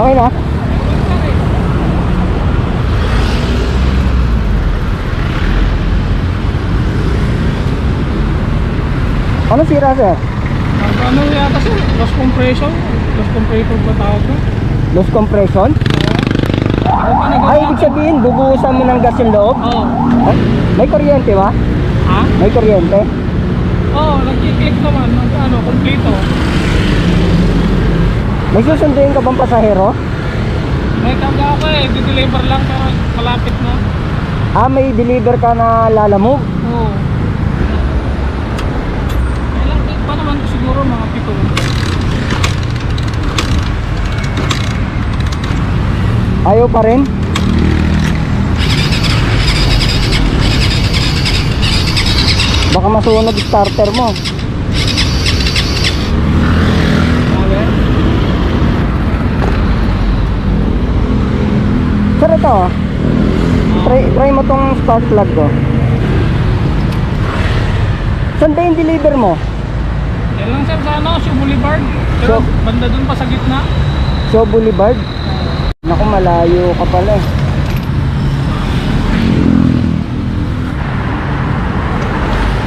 Okay na? Ano sira sir? Ano yata sir? Loss compression? Loss compression ba tawag ko? Loss compression? Ano Ay, ibig sabihin, bubuhusan mo ng gas yung loob? Oo. Ay, may kuryente ba? Ha? May kuryente? Oo, oh, nagkiklik naman. Ano, kompleto. May susunduin ka bang pasahero? May karga ako eh. Di-deliver lang pero malapit na. Ah, may deliver ka na lalamove? Oo. Ilang click pa naman siguro mga pito. Ayaw pa rin? Baka masunog starter mo. Sabi? Sir, ito. Try, try mo tong spark plug ko. Saan ba yung deliver mo? Yan lang sir sa ano, Shoe Boulevard. Pero So- banda dun pa sa gitna. Show Boulevard? Naku, malayo ka pala eh.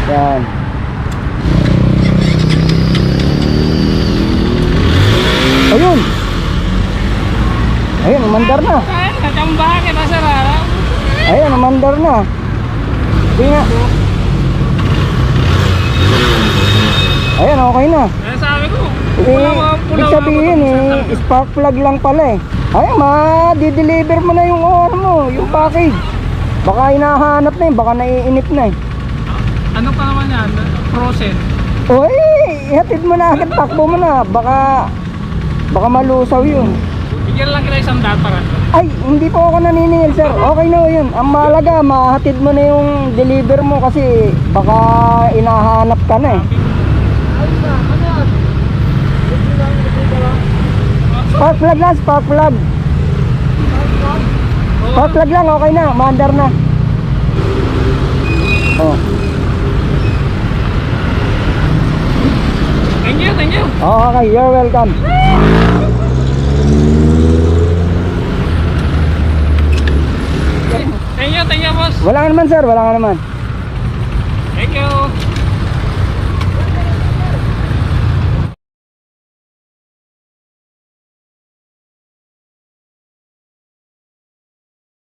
Yan. Ayun! Ayun, umandar na. Ay, natsambahan kita sir ha. Ayun, umandar na. Sige nga. Ayun, okay na. Kaya sabi ko, Eh, pula mga pula sabihin eh, spark plug lang pala eh. Ay, ma-deliver mo na yung ano mo, yung package. Baka hinahanap na yun, baka naiinip na eh. Ano pa naman yan? Frozen. Uy, ihatid mo na agad, takbo mo na. Baka, baka malusaw yun. Bigyan lang kita isang data ka. Ay, hindi po ako naniningil, sir. Okay na yun. Ang mahalaga, mahatid mo na yung deliver mo kasi baka inahanap ka na eh. Spark plug lang, spark plug. Spark plug lang, okay na. Maandar na. Oh. Thank you, thank you. Oh, okay, you're welcome. Thank you, thank you boss. Wala ka naman, sir. Wala ka naman. Thank you.